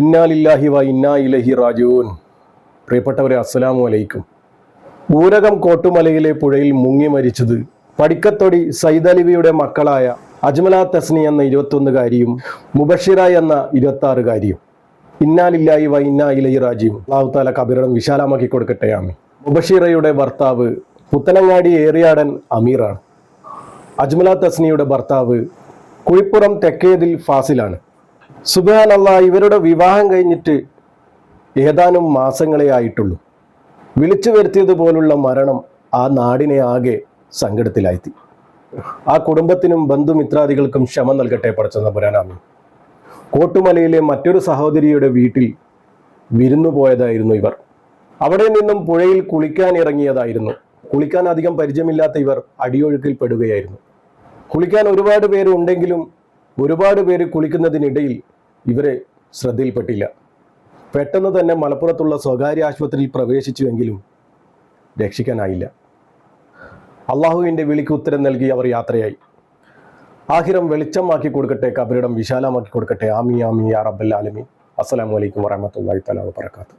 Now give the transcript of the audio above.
ഇന്നാലില്ലാഹി വ ഇന്നാ ഇലഹി റാജുവൻ പ്രിയപ്പെട്ടവരെ അസ്സലാമു അലൈക്കും. ഊരകം കോട്ടുമലയിലെ പുഴയിൽ മുങ്ങി മരിച്ചത് പടിക്കത്തൊടി സൈദലിവിയുടെ മക്കളായ അജ്മല തസ്നി എന്ന ഇരുപത്തൊന്നുകാരിയും മുബഷിറ എന്ന ഇരുപത്തി ഇന്നാലില്ലായി വ ഇന്നാ ഇലഹി റാജിയും അള്ളാഹു താല കബിറം വിശാലമാക്കി കൊടുക്കട്ടെ ആമി മുബഷിറയുടെ ഭർത്താവ് പുത്തനങ്ങാടി ഏറിയാടൻ അമീറാണ്. അജ്മല തസ്നിയുടെ ഭർത്താവ് കുഴിപ്പുറം തെക്കേതിൽ ഫാസിലാണ്. സുബാൻ അല്ല ഇവരുടെ വിവാഹം കഴിഞ്ഞിട്ട് ഏതാനും മാസങ്ങളേ ആയിട്ടുള്ളൂ. വിളിച്ചു വരുത്തിയതുപോലുള്ള മരണം ആ നാടിനെ ആകെ സങ്കടത്തിലാഴ്ത്തി. ആ കുടുംബത്തിനും ബന്ധുമിത്രാദികൾക്കും ക്ഷമ നൽകട്ടെ പടച്ചെന്ന പുരാനാമി കോട്ടുമലയിലെ മറ്റൊരു സഹോദരിയുടെ വീട്ടിൽ വിരുന്നു പോയതായിരുന്നു ഇവർ. അവിടെ നിന്നും പുഴയിൽ കുളിക്കാൻ ഇറങ്ങിയതായിരുന്നു. കുളിക്കാൻ അധികം പരിചയമില്ലാത്ത ഇവർ അടിയൊഴുക്കിൽ പെടുകയായിരുന്നു. കുളിക്കാൻ ഒരുപാട് പേര് ഉണ്ടെങ്കിലും ഒരുപാട് പേര് കുളിക്കുന്നതിനിടയിൽ ഇവരെ ശ്രദ്ധയിൽപ്പെട്ടില്ല. പെട്ടെന്ന് തന്നെ മലപ്പുറത്തുള്ള സ്വകാര്യ ആശുപത്രിയിൽ പ്രവേശിച്ചുവെങ്കിലും രക്ഷിക്കാനായില്ല. അള്ളാഹുവിന്റെ വിളിക്ക് ഉത്തരം നൽകി അവർ യാത്രയായി. ആഹിരം വെളിച്ചമാക്കി കൊടുക്കട്ടെ കബരിടം വിശാലമാക്കി കൊടുക്കട്ടെ. ആമി ആമി യാ റബ്ബൽ ആലമി അസ്സലാമു അലൈക്കും വറഹമത്തല്ലാഹി തആല വബറകാതുഹു.